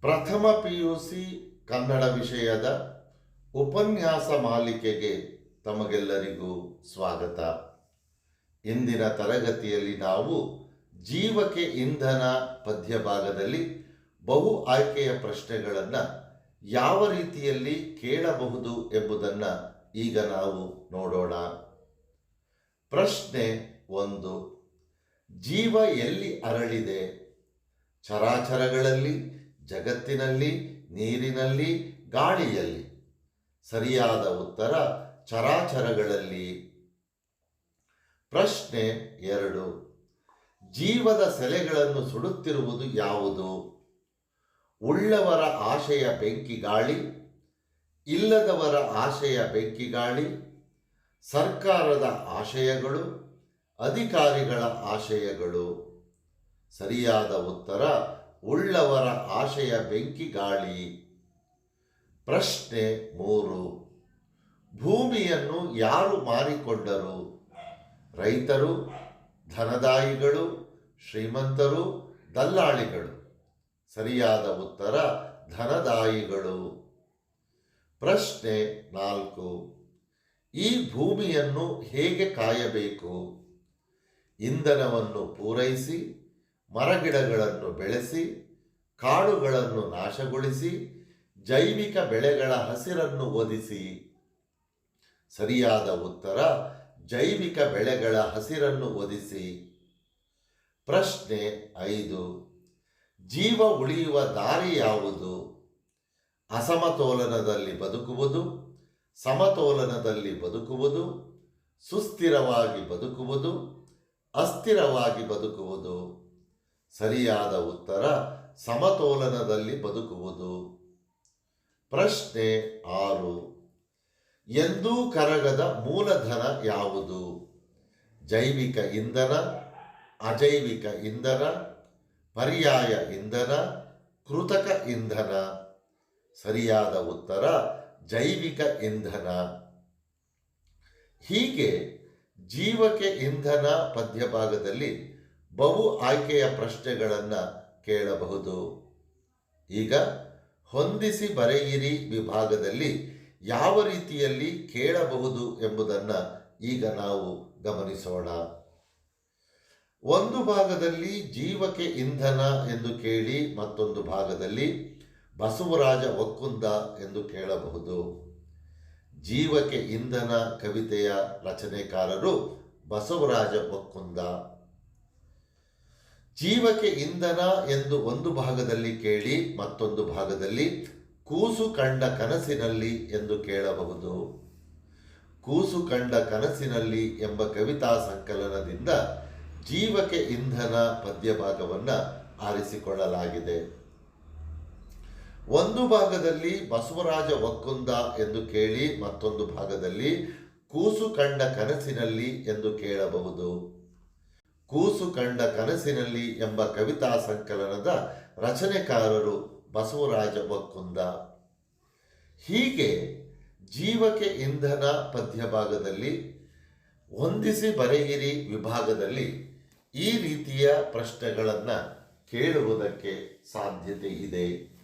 ಪ್ರಥಮ P U C Kannada ವಿಷಯದ ಉಪನ್ಯಾಸ ಮಾಲಿಕೆಗೆ ತಮಗೆಲ್ಲರಿಗೂ ಸ್ವಾಗತ. ಇಂದಿನ ತರಗತಿಯಲ್ಲಿ ನಾವು ಜೀವಕ್ಕೆ ಇಂಧನ ಪದ್ಯ ಭಾಗದಲ್ಲಿ ಬಹು ಆಯ್ಕೆಯ ಪ್ರಶ್ನೆಗಳನ್ನು ಯಾವ ರೀತಿಯಲ್ಲಿ ಕೇಳಬಹುದು ಎಂಬುದನ್ನು ಈಗ ನಾವು ನೋಡೋಣ. ಪ್ರಶ್ನೆ ಒಂದು, ಜೀವ ಎಲ್ಲಿ ಅರಳಿದೆ? ಚರಾಚರಗಳಲ್ಲಿ ಜಗತ್ತಿನಲ್ಲಿ, ನೀರಿನಲ್ಲಿ, ಗಾಳಿಯಲ್ಲಿ. ಸರಿಯಾದ ಉತ್ತರ ಚರಾಚರಗಳಲ್ಲಿ. ಪ್ರಶ್ನೆ ಎರಡು. ಜೀವದ ಸೆಲೆಗಳನ್ನು ಸುಡುತ್ತಿರುವುದು ಯಾವುದು? ಉಳ್ಳವರ ಆಶೆಯ ಬೆಂಕಿ ಗಾಳಿ, ಇಲ್ಲದವರ ಆಶೆಯ ಬೆಂಕಿ ಗಾಳಿ, ಸರ್ಕಾರದ ಆಶಯಗಳು, ಅಧಿಕಾರಿಗಳ ಆಶಯಗಳು. ಸರಿಯಾದ ಉತ್ತರ ಉಳ್ಳವರ ಆಶಯ ಬೆಂಕಿ ಗಾಳಿ. ಪ್ರಶ್ನೆ ಮೂರು. ಭೂಮಿಯನ್ನು ಯಾರು ಮಾರಿಕೊಂಡರು? ರೈತರು, ಧನದಾಯಿಗಳು, ಶ್ರೀಮಂತರು, ದಲ್ಲಾಳಿಗಳು? ಸರಿಯಾದ ಉತ್ತರ, ಧನದಾಯಿಗಳು. ಪ್ರಶ್ನೆ ನಾಲ್ಕು. ಈ ಭೂಮಿಯನ್ನು ಹೇಗೆ ಕಾಯಬೇಕು? ಇಂಧನವನ್ನು ಪೂರೈಸಿ ಮರಗಿಡಗಳನ್ನು ಬೆಳೆಸಿ, ಕಾಡುಗಳನ್ನು ನಾಶಗೊಳಿಸಿ, ಜೈವಿಕ ಬೆಳೆಗಳ ಹಸಿರನ್ನು ಒದಿಸಿ ಸರಿಯಾದ ಉತ್ತರ, ಜೈವಿಕ ಬೆಳೆಗಳ ಹಸಿರನ್ನು ಒದಿಸಿ ಪ್ರಶ್ನೆ ಐದು, ಜೀವ ಉಳಿಯುವ ದಾರಿ ಯಾವುದು? ಅಸಮತೋಲನದಲ್ಲಿ ಬದುಕುವುದು, ಸಮತೋಲನದಲ್ಲಿ ಬದುಕುವುದು, ಸುಸ್ಥಿರವಾಗಿ ಬದುಕುವುದು, ಅಸ್ಥಿರವಾಗಿ ಬದುಕುವುದು. ಸರಿಯಾದ ಉತ್ತರ ಸಮತೋಲನದಲ್ಲಿ ಬದುಕುವುದು. ಪ್ರಶ್ನೆ ಆರು. ಎಂದೂ ಕರಗದ ಮೂಲಧನ ಯಾವುದು? ಜೈವಿಕ ಇಂಧನ, ಅಜೈವಿಕ ಇಂಧನ, ಪರ್ಯಾಯ ಇಂಧನ, ಕೃತಕ ಇಂಧನ? ಸರಿಯಾದ ಉತ್ತರ ಜೈವಿಕ ಇಂಧನ. ಹೀಗೆ ಜೀವಕ್ಕೆ ಇಂಧನ ಪದ್ಯಭಾಗದಲ್ಲಿ ಬಹು ಆಯ್ಕೆಯ ಪ್ರಶ್ನೆಗಳನ್ನು ಕೇಳಬಹುದು. ಈಗ ಹೊಂದಿಸಿ ಬರೆಯಿರಿ ವಿಭಾಗದಲ್ಲಿ ಯಾವ ರೀತಿಯಲ್ಲಿ ಕೇಳಬಹುದು ಎಂಬುದನ್ನು ಈಗ ನಾವು ಗಮನಿಸೋಣ. ಒಂದು ಭಾಗದಲ್ಲಿ ಜೀವಕ್ಕೆ ಇಂಧನ ಎಂದು ಕೇಳಿ ಮತ್ತೊಂದು ಭಾಗದಲ್ಲಿ ಬಸವರಾಜ ಒಕ್ಕುಂದ ಎಂದು ಕೇಳಬಹುದು. ಜೀವಕ್ಕೆ ಇಂಧನ ಕವಿತೆಯ ರಚನೆಕಾರರು ಬಸವರಾಜ ಒಕ್ಕುಂದ ಜೀವಕ್ಕೆ ಇಂಧನ ಎಂದು ಒಂದು ಭಾಗದಲ್ಲಿ ಕೇಳಿ ಮತ್ತೊಂದು ಭಾಗದಲ್ಲಿ ಕೂಸು ಕಂಡ ಕನಸಿನಲ್ಲಿ ಎಂದು ಕೇಳಬಹುದು. ಕೂಸು ಕಂಡ ಕನಸಿನಲ್ಲಿ ಎಂಬ ಕವಿತಾ ಸಂಕಲನದಿಂದ ಜೀವಕ್ಕೆ ಇಂಧನ ಪದ್ಯ ಭಾಗವನ್ನು ಆರಿಸಿಕೊಳ್ಳಲಾಗಿದೆ. ಒಂದು ಭಾಗದಲ್ಲಿ ಬಸವರಾಜ ಒಕ್ಕುಂದ ಎಂದು ಕೇಳಿ ಮತ್ತೊಂದು ಭಾಗದಲ್ಲಿ ಕೂಸು ಕಂಡ ಕನಸಿನಲ್ಲಿ ಎಂದು ಕೇಳಬಹುದು. ಕೂಸು ಕಂಡ ಕನಸಿನಲ್ಲಿ ಎಂಬ ಕವಿತಾ ಸಂಕಲನದ ರಚನೆಕಾರರು ಬಸವರಾಜ ಬಕ್ಕುಂದ ಹೀಗೆ ಜೀವಕ್ಕೆ ಇಂಧನ ಪದ್ಯಭಾಗದಲ್ಲಿ ಹೊಂದಿಸಿ ಬರೆಯಿರಿ ವಿಭಾಗದಲ್ಲಿ ಈ ರೀತಿಯ ಪ್ರಶ್ನೆಗಳನ್ನು ಕೇಳುವುದಕ್ಕೆ ಸಾಧ್ಯತೆ ಇದೆ.